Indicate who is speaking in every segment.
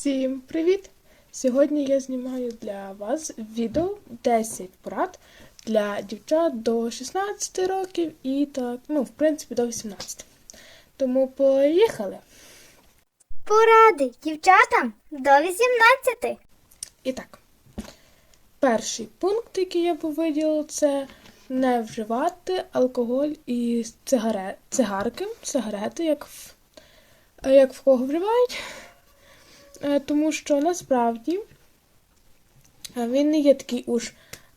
Speaker 1: Всім привіт! Сьогодні я знімаю для вас відео 10 порад для дівчат до 16 років і так, ну, в принципі, до 18. Тому поїхали!
Speaker 2: Поради дівчатам до 18.
Speaker 1: І так, перший пункт, який я би виділила, це не вживати алкоголь і цигаре... цигарки, сигарети, як в, як в кого вживають. Е, Тому що насправді е, він не є такий уж,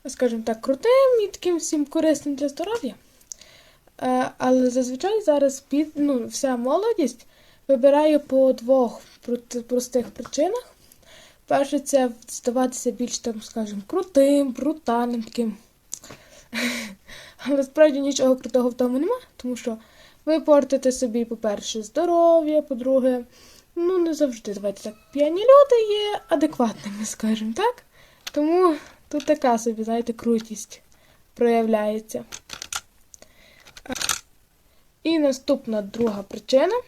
Speaker 1: скажімо так, крутим і таким всім корисним для здоров'я. Е, Але зазвичай зараз під, ну, вся молодість вибирає по двох простих причинах. Перше, це здаватися більш там, скажімо, крутим, брутальним таким. Але справді нічого крутого в тому нема, тому що ви портите собі, по-перше, здоров'я, по-друге, ну не завжди, давайте так, п'яні люди є адекватними, скажімо так. Тому тут така собі, знаєте, крутість проявляється. І наступна друга причина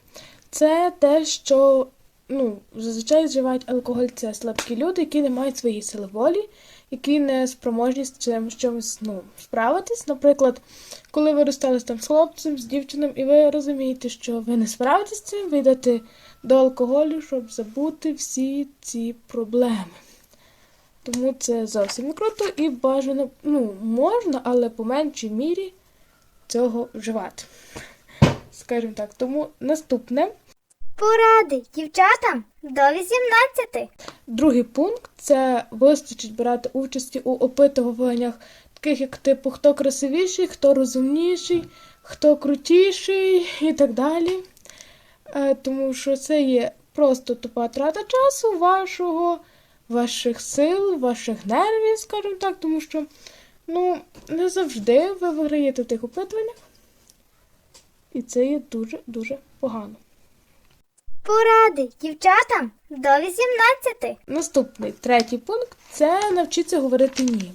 Speaker 1: це те, що ну, зазвичай вживають алкоголь це слабкі люди, які не мають своєї сили волі, які не спроможні з чим, чимось ну, справитись. Наприклад, коли ви розстались там з хлопцем, з дівчиною, і ви розумієте, що ви не справитесь з цим, ви йдете до алкоголю, щоб забути всі ці проблеми. Тому це зовсім не круто і бажано, ну, можна, але по меншій мірі цього вживати. Скажімо так. Тому наступне.
Speaker 2: Поради дівчатам до 18.
Speaker 1: Другий пункт це вистачить брати участі у опитуваннях, таких як типу хто красивіший, хто розумніший, хто крутіший і так далі. Е, Тому що це є просто тупа трата часу вашого, ваших сил, ваших нервів, скажімо так, тому що ну, не завжди ви виграєте в тих опитуваннях. І це є дуже-дуже погано.
Speaker 2: Поради дівчатам до 18.
Speaker 1: Наступний третій пункт це навчитися говорити ні.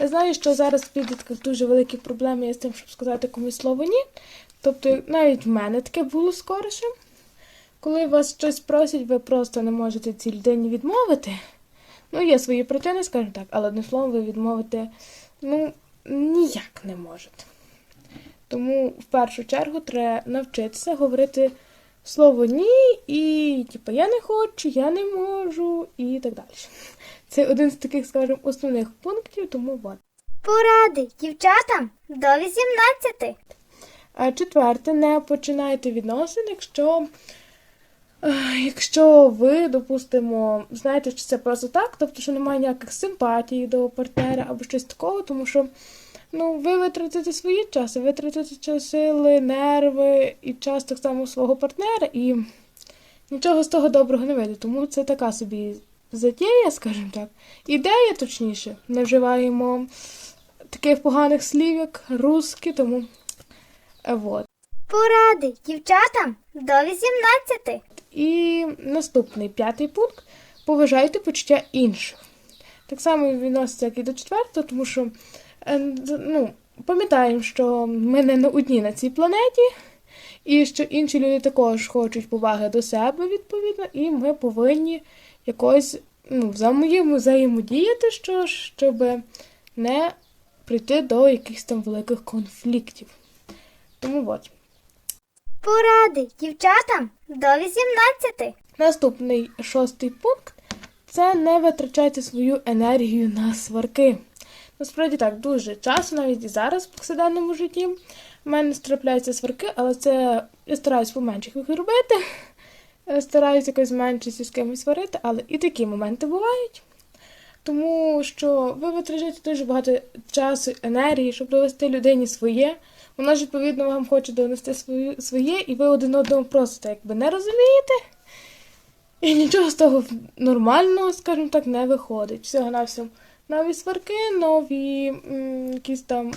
Speaker 1: Я знаю, що зараз в підлітках дуже великі проблеми є з тим, щоб сказати комусь слово ні. Тобто, навіть в мене таке було скоріше. Коли вас щось просять, ви просто не можете цій людині відмовити. Ну, є свої причини, скажімо так, але одним словом ви відмовити ну, ніяк не можете. Тому в першу чергу треба навчитися говорити слово ні і типу, я не хочу, я не можу і так далі. Це один з таких, скажімо, основних пунктів, тому от.
Speaker 2: Поради дівчатам до 18.
Speaker 1: А четверте, не починайте відносин, якщо, е, якщо ви, допустимо, знаєте, що це просто так, тобто, що немає ніяких симпатій до партнера або щось такого, тому що ну, ви витратите свої часи, витратите сили, нерви і час так само свого партнера, і нічого з того доброго не вийде. Тому це така собі затія, скажімо так. Ідея, точніше, не вживаємо таких поганих слів, як русські, тому е, вот.
Speaker 2: Поради дівчатам до 18.
Speaker 1: І наступний п'ятий пункт поважайте почуття інших. Так само відноситься, як і до четвертого, тому що ну, пам'ятаємо, що ми не на одні на цій планеті, і що інші люди також хочуть поваги до себе, відповідно, і ми повинні якось ну, взаємо- взаємодіяти, що, щоб не прийти до якихось там великих конфліктів. Тому от.
Speaker 2: Поради дівчатам до 18.
Speaker 1: Наступний шостий пункт це не витрачайте свою енергію на сварки. Насправді так, дуже часто, навіть і зараз в повсякденному житті, в мене трапляються сварки, але це я стараюсь поменше їх робити. Е, Стараюсь якось менше з кимось сварити, але і такі моменти бувають. Тому що ви витрачаєте дуже багато часу, енергії, щоб довести людині своє. Вона ж, відповідно, вам хоче донести своє, і ви один одного просто якби не розумієте. І нічого з того нормального, скажімо так, не виходить. Всього на всьому нові сварки, нові м, якісь там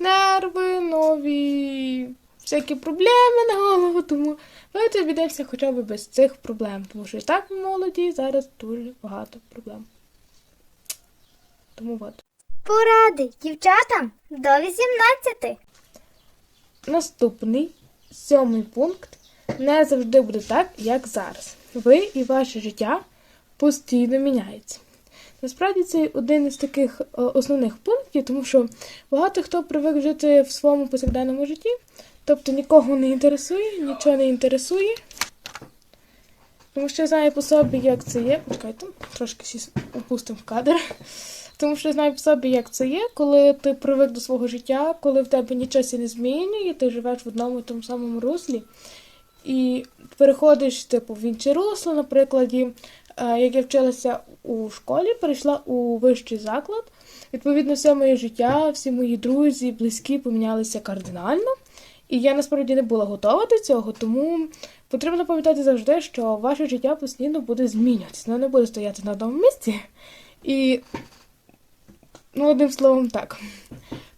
Speaker 1: нерви, нові всякі проблеми на голову. Тому давайте обійдемося хоча б без цих проблем. Тому що і так в молоді зараз дуже багато проблем. Тому от.
Speaker 2: Поради дівчатам до 18.
Speaker 1: Наступний сьомий пункт не завжди буде так, як зараз. Ви і ваше життя постійно міняється. Насправді це один із таких е, основних пунктів, тому що багато хто привик жити в своєму повсякденному житті, тобто нікого не інтересує, нічого не інтересує. Тому що я знаю по собі, як це є. Чекайте, трошки ще опустимо в кадр. Тому що я знаю по собі, як це є, коли ти привик до свого життя, коли в тебе нічого не змінює, ти живеш в одному і тому самому руслі. І переходиш, типу, в інше русло, наприклад, як я вчилася у школі, перейшла у вищий заклад. Відповідно, все моє життя, всі мої друзі, близькі помінялися кардинально. І я насправді не була готова до цього, тому потрібно пам'ятати завжди, що ваше життя постійно буде змінюватися, воно не буде стояти на одному місці. І, ну, одним словом, так.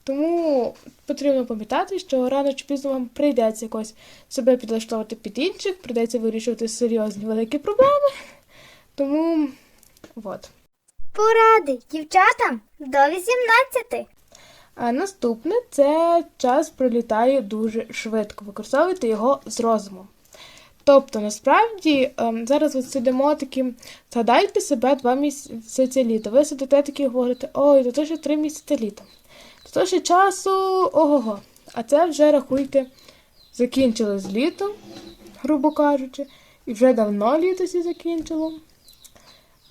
Speaker 1: Тому потрібно пам'ятати, що рано чи пізно вам прийдеться якось себе підлаштовувати під інших, прийдеться вирішувати серйозні великі проблеми. Тому от.
Speaker 2: Поради дівчатам до 18.
Speaker 1: А наступне це час пролітає дуже швидко. Використовуйте його з розумом. Тобто, насправді, ем, зараз от сидимо такі, згадайте себе два місяці літа. Ви сидите такі і говорите, ой, то, то ще три місяці літа. То, то ще часу ого-го. А це вже рахуйте, закінчилось літо, грубо кажучи, і вже давно літо сі закінчило.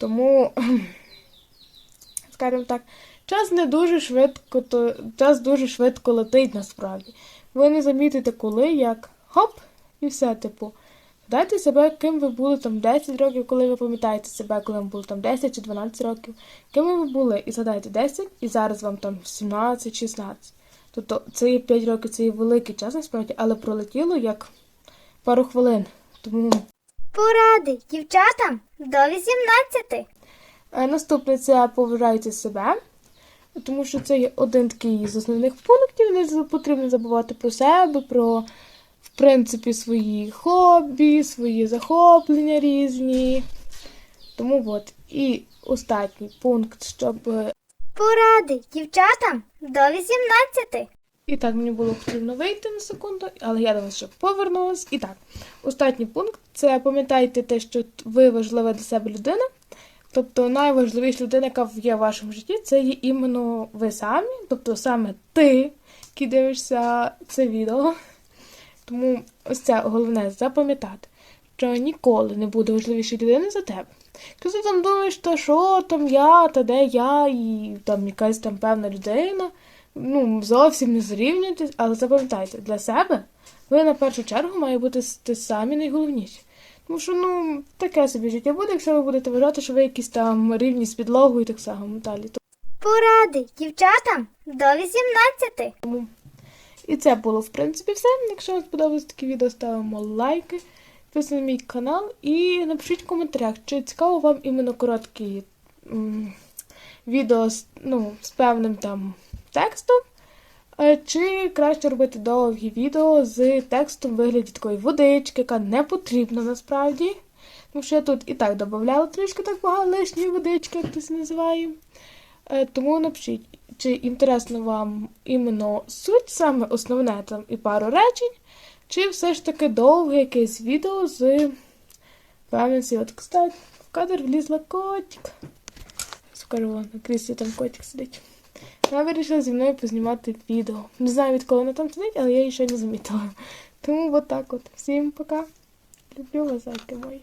Speaker 1: Тому скажімо так, час не дуже швидко, то час дуже швидко летить насправді. Ви не замітите, коли, як хоп, і все, типу. Дайте себе, ким ви були там 10 років, коли ви пам'ятаєте себе, коли вам було там 10 чи 12 років. Ким ви були? І згадайте 10, і зараз вам там 17-16. Тобто це є 5 років, це є великий час насправді, але пролетіло як пару хвилин. Тому
Speaker 2: Поради дівчатам до 18.
Speaker 1: Е, Наступне це поважайте себе, тому що це є один такий з основних пунктів. Не потрібно забувати про себе, про, в принципі, свої хобі, свої захоплення різні. Тому от. І останній пункт, щоб. е,
Speaker 2: Поради дівчатам до 18.
Speaker 1: І так, мені було потрібно вийти на секунду, але я до вас ще повернулась. І так, останній пункт це пам'ятайте те, що ви важлива для себе людина. Тобто найважливіша людина, яка є в вашому житті, це є іменно ви самі, тобто саме ти, який дивишся це відео. Тому ось це головне запам'ятати, що ніколи не буде важливішої людини за тебе. Якщо ти там думаєш, що там я, та де я, і там якась там певна людина, ну, зовсім не зрівнюйтесь, але запам'ятайте, для себе ви на першу чергу має бути ти самі найголовніші. Тому що, ну, таке собі життя буде, якщо ви будете вважати, що ви якісь там рівні з підлогою і так само далі.
Speaker 2: Поради дівчатам до 18.
Speaker 1: Тому і це було, в принципі, все. Якщо вам сподобалось таке відео, ставимо лайки, підписуйтесь на мій канал і напишіть в коментарях, чи цікаво вам іменно короткі м, відео з, ну, з певним там текстом, е, чи краще робити довгі відео з текстом в вигляді такої водички, яка не потрібна насправді. Тому що я тут і так додавала трішки так багато лишньої водички, як хтось називає. Е, Тому напишіть, чи інтересно вам іменно суть, саме основне там і пару речень, чи все ж таки довге якесь відео з певним От, кстати, в кадр влізла котик. Скажу на кріслі там котик сидить. Вона вирішила зі мною познімати відео. Не знаю, від коли вона там сидить, але я її ще не замітила. Тому от так от. Всім пока. Люблю вас, зайки мої.